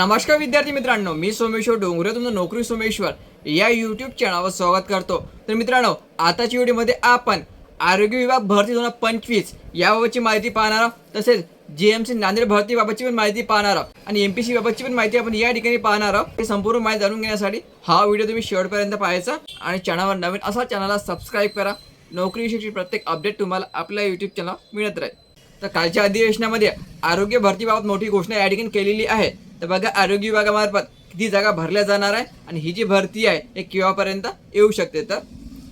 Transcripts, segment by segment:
नमस्कार विद्यार्थी मित्रांनो मी सोमेश्वर डोंगरे तुमचं नोकरी सोमेश्वर या यूट्यूब चॅनलवर स्वागत करतो. तर मित्रांनो आताच्या व्हिडिओमध्ये आपण आरोग्य विभाग भरती दोन हजार पंचवीस याबाबतची माहिती पाहणार आहोत. तसेच जे एम सी नांदेड भरतीबाबतची पण माहिती पाहणार आहोत. आणि एम पी सी बाबतची पण माहिती आपण या ठिकाणी पाहणार आहोत. हे संपूर्ण माहिती जाणून घेण्यासाठी हा व्हिडिओ तुम्ही शेवटपर्यंत पाहायचा आणि चॅनलवर नवीन असा चॅनलला सबस्क्राईब करा. नोकरीविषयीची प्रत्येक अपडेट तुम्हाला आपल्या यूट्यूब चॅनल मिळत राहील. तर कालच्या अधिवेशनामध्ये आरोग्य भरतीबाबत मोठी घोषणा या ठिकाणी केलेली आहे. तर बघा आरोग्य विभागामार्फत किती जागा भरल्या जाणार आहे आणि ही जी भरती आहे हे केव्हापर्यंत येऊ शकते? तर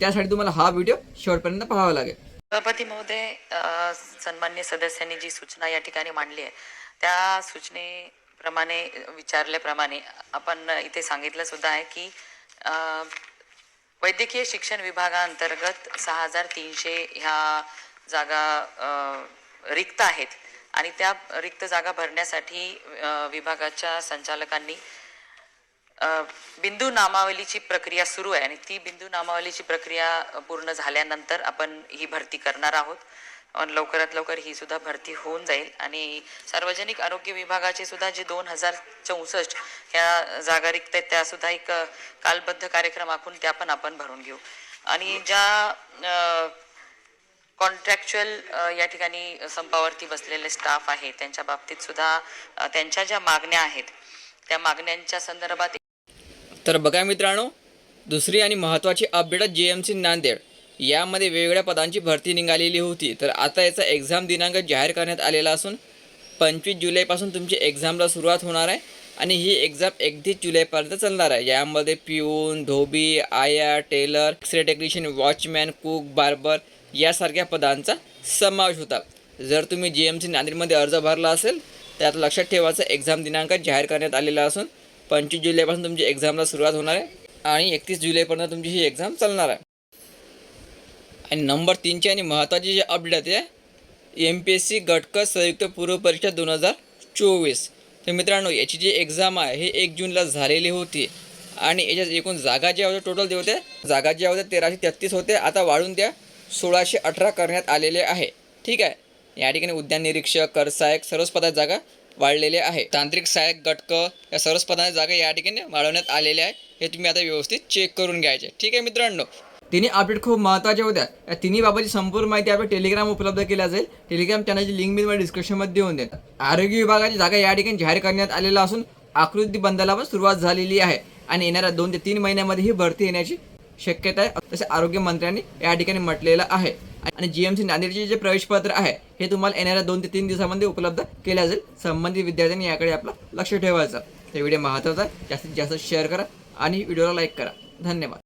त्यासाठी तुम्हाला हा व्हिडिओ शेवटपर्यंत पाहावा लागेल. सभापती महोदय सन्मान्य सदस्यांनी जी सूचना या ठिकाणी मांडली आहे त्या सूचनेप्रमाणे विचारल्याप्रमाणे आपण इथे सांगितलं सुद्धा आहे की वैद्यकीय शिक्षण विभागाअंतर्गत सहा हजार तीनशे ह्या जागा रिक्त आहेत. आणि त्या रिक्त जागा भरण्यासाठी विभागाच्या संचालकांनी बिंदू नामावलीची प्रक्रिया सुरू आहे आणि ती बिंदू नामावलीची प्रक्रिया पूर्ण झाल्यानंतर आपण ही भरती करणार आहोत. लवकरात लवकर ही सुद्धा भरती होऊन जाईल आणि सार्वजनिक आरोग्य विभागाचे सुद्धा जे दोन हजार चौसष्ट ह्या जागा रिक्त आहेत त्या सुद्धा एक कालबद्ध कार्यक्रम आखून त्या पण आपण भरून घेऊ. आणि ज्या कॉन्ट्रॅक्च्युअल या ठिकाणी संपावरती बसलेले स्टाफ आहे त्यांच्या बाबतीत सुद्धा त्यांच्या ज्या मागण्या आहेत त्या मागण्यांच्या संदर्भात तर बघा मित्रांनो दुसरी आणि महत्त्वाची update G M C Nanded. यामध्ये वेगवेगळ्या पदांची भरती निघालेली होती. तर आता याचा एक्झाम दिनांक जाहीर करण्यात आलेला असून पंचवीस जुलैपासून तुमची एक्झामला सुरुवात होणार आहे आणि ही एक्झाम एकतीस जुलैपर्यंत चालणार आहे. यामध्ये पिऊन धोबी आया tailor x-ray technician watchman cook barber यासारख्या पदांचा समावेश होता. जर तुम्ही जी एम सी नांदेडमध्ये अर्ज भरला असेल तर आता लक्षात ठेवायचं एक्झाम दिनांक जाहीर करण्यात आलेला असून पंचवीस जुलैपासून तुमची एक्झामला सुरुवात होणार आहे आणि एकतीस जुलैपर्यंत तुमची ही एक्झाम चालणार आहे. आणि नंबर तीनची आणि महत्त्वाची जी अपडेट आहे एम पी एस सी गटक संयुक्त पूर्व परीक्षा दोन हजार चोवीस. तर मित्रांनो याची जी एक्झाम आहे हे एक जूनला झालेली होती आणि याच्यात एकूण जागा ज्या होत्या टोटल जे होत्या जागा ज्या होत्या तेराशे तेहत्तीस होत्या आता वाढून त्या सोळाशे अठरा करण्यात आलेले आहे. ठीक आहे? या ठिकाणी उद्यान निरीक्षक कर सहाय्यक सर्वच पदात जागा वाढलेल्या आहे. तांत्रिक सहाय्यक गटक या सर्वच पदांच्या जागा या ठिकाणी वाढवण्यात आलेल्या आहे. हे तुम्ही आता व्यवस्थित चेक करून घ्यायचे. ठीक आहे मित्रांनो? तिन्ही अपडेट खूप महत्त्वाच्या होत्या. या तिन्ही बाबाची संपूर्ण माहिती आपण टेलिग्राम उपलब्ध केली जाईल टेलिग्राम चॅनलची लिंक मी तुम्हाला डिस्क्रिप्शनमध्ये देऊन देत. आरोग्य विभागाची जागा या ठिकाणी जाहीर करण्यात आलेला असून आकृती बंदाला पण सुरुवात झालेली आहे. आणि येणाऱ्या दोन ते तीन महिन्यामध्ये ही भरती येण्याची शक्यता आहे. तसे आरोग्य मंत्र्यांनी या ठिकाणी म्हटलेलं आहे. आणि जी एम सी नांदेडचे जे प्रवेशपत्र आहे हे तुम्हाला येणाऱ्या दोन ते तीन दिवसामध्ये उपलब्ध केले जाईल संबंधित विद्यार्थ्यांनी याकडे आपलं लक्ष ठेवायचं. हे व्हिडिओ महत्त्वाचा आहे. जास्तीत जास्त शेअर करा आणि व्हिडिओला लाईक करा. धन्यवाद.